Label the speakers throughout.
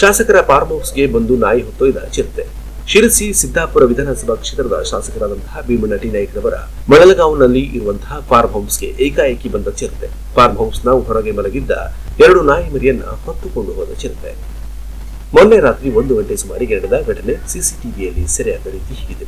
Speaker 1: ಶಾಸಕರ ಫಾರ್ಮ್ ಹೌಸ್ಗೆ ಬಂದು ನಾಯಿ ಹೊತ್ತೊಯ್ದ ಚಿರತೆ. ಶಿರಸಿ ಸಿದ್ದಾಪುರ ವಿಧಾನಸಭಾ ಕ್ಷೇತ್ರದ ಶಾಸಕರಾದಂತಹ ಭೀಮಣ್ಣ ಟಿ ನಾಯ್ಕರವರ ಮಳಲಗಾಂವ್ನಲ್ಲಿ ಇರುವಂತಹ ಫಾರ್ಮ್ ಹೌಸ್ಗೆ ಏಕಾಏಕಿ ಬಂದ ಚಿರತೆ. ಫಾರ್ಮ್ ಹೌಸ್ನ ಹೊರಗೆ ಮಲಗಿದ್ದ ಎರಡು ನಾಯಿ ಮರಿಯನ್ನ ಹೊತ್ತುಕೊಂಡು ಹೋದ ಚಿರತೆ. ಮೊನ್ನೆ ರಾತ್ರಿ ಒಂದು ಗಂಟೆ ಸುಮಾರಿಗೆ ನಡೆದ ಘಟನೆ ಸಿಸಿಟಿವಿಯಲ್ಲಿ ಸೆರೆಯಾದ ರೀತಿ ಹೀಗಿದೆ.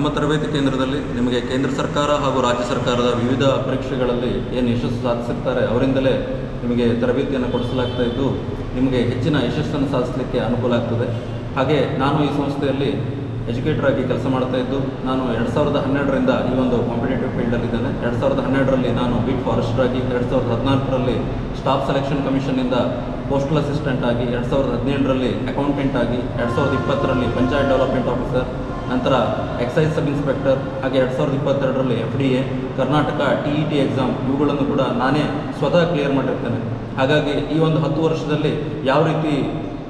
Speaker 2: ನಮ್ಮ ತರಬೇತಿ ಕೇಂದ್ರದಲ್ಲಿ ನಿಮಗೆ ಕೇಂದ್ರ ಸರ್ಕಾರ ಹಾಗೂ ರಾಜ್ಯ ಸರ್ಕಾರದ ವಿವಿಧ ಪರೀಕ್ಷೆಗಳಲ್ಲಿ ಏನು ಯಶಸ್ಸು ಸಾಧಿಸಿರ್ತಾರೆ ಅವರಿಂದಲೇ ನಿಮಗೆ ತರಬೇತಿಯನ್ನು ಕೊಡಿಸಲಾಗ್ತಾ ಇದ್ದು, ನಿಮಗೆ ಹೆಚ್ಚಿನ ಯಶಸ್ಸನ್ನು ಸಾಧಿಸಲಿಕ್ಕೆ ಅನುಕೂಲ ಆಗ್ತದೆ. ಹಾಗೆ ನಾನು ಈ ಸಂಸ್ಥೆಯಲ್ಲಿ ಎಜುಕೇಟರ್ ಆಗಿ ಕೆಲಸ ಮಾಡ್ತಾ ಇದ್ದು, ನಾನು ಎರಡು ಸಾವಿರದ ಹನ್ನೆರಡರಿಂದ ಈ ಒಂದು ಕಾಂಪಿಟೇಟಿವ್ ಫೀಲ್ಡಲ್ಲಿದ್ದೇನೆ ಎರಡು ಸಾವಿರದ ಹನ್ನೆರಡರಲ್ಲಿ ನಾನು ಬಿಟ್ ಫಾರೆಸ್ಟರ್ ಆಗಿ, ಎರಡು ಸಾವಿರದ ಹದಿನಾಲ್ಕರಲ್ಲಿ ಸ್ಟಾಫ್ ಸೆಲೆಕ್ಷನ್ ಕಮಿಷನ್ನಿಂದ ಪೋಸ್ಟಲ್ ಅಸಿಸ್ಟೆಂಟ್ ಆಗಿ, ಎರಡು ಸಾವಿರದ ಹದಿನೇಳರಲ್ಲಿ ಅಕೌಂಟೆಂಟ್ ಆಗಿ, ಎರಡು ಸಾವಿರದ ಇಪ್ಪತ್ತರಲ್ಲಿ ಪಂಚಾಯತ್ ಡೆವಲಪ್ಮೆಂಟ್ ಆಫೀಸರ್ ನಂತರ ಎಕ್ಸೈಸ್ ಸಬ್ ಇನ್ಸ್ಪೆಕ್ಟರ್ ಹಾಗೆ ಎರಡು ಸಾವಿರದ ಇಪ್ಪತ್ತೆರಡರಲ್ಲಿ F D A Karnataka T E T exam ಇವುಗಳನ್ನು ಕೂಡ ನಾನೇ ಸ್ವತಃ ಕ್ಲಿಯರ್ ಮಾಡಿರ್ತೇನೆ. ಹಾಗಾಗಿ ಈ ಒಂದು ಹತ್ತು ವರ್ಷದಲ್ಲಿ ಯಾವ ರೀತಿ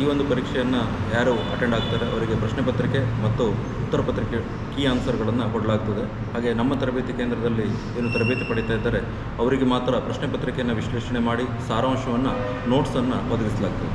Speaker 2: ಈ ಒಂದು ಪರೀಕ್ಷೆಯನ್ನು ಯಾರು ಅಟೆಂಡ್ ಆಗ್ತಾರೆ ಅವರಿಗೆ ಪ್ರಶ್ನೆ ಪತ್ರಿಕೆ ಮತ್ತು ಉತ್ತರ ಪತ್ರಿಕೆ ಕೀ ಆನ್ಸರ್ಗಳನ್ನು ಕೊಡಲಾಗ್ತದೆ. ಹಾಗೆ ನಮ್ಮ ತರಬೇತಿ ಕೇಂದ್ರದಲ್ಲಿ ಏನು ತರಬೇತಿ ಪಡೀತಾ ಇದ್ದಾರೆ, ಅವರಿಗೆ ಮಾತ್ರ ಪ್ರಶ್ನೆ ಪತ್ರಿಕೆಯನ್ನು ವಿಶ್ಲೇಷಣೆ ಮಾಡಿ ಸಾರಾಂಶವನ್ನು ನೋಟ್ಸನ್ನು ಒದಗಿಸಲಾಗ್ತದೆ.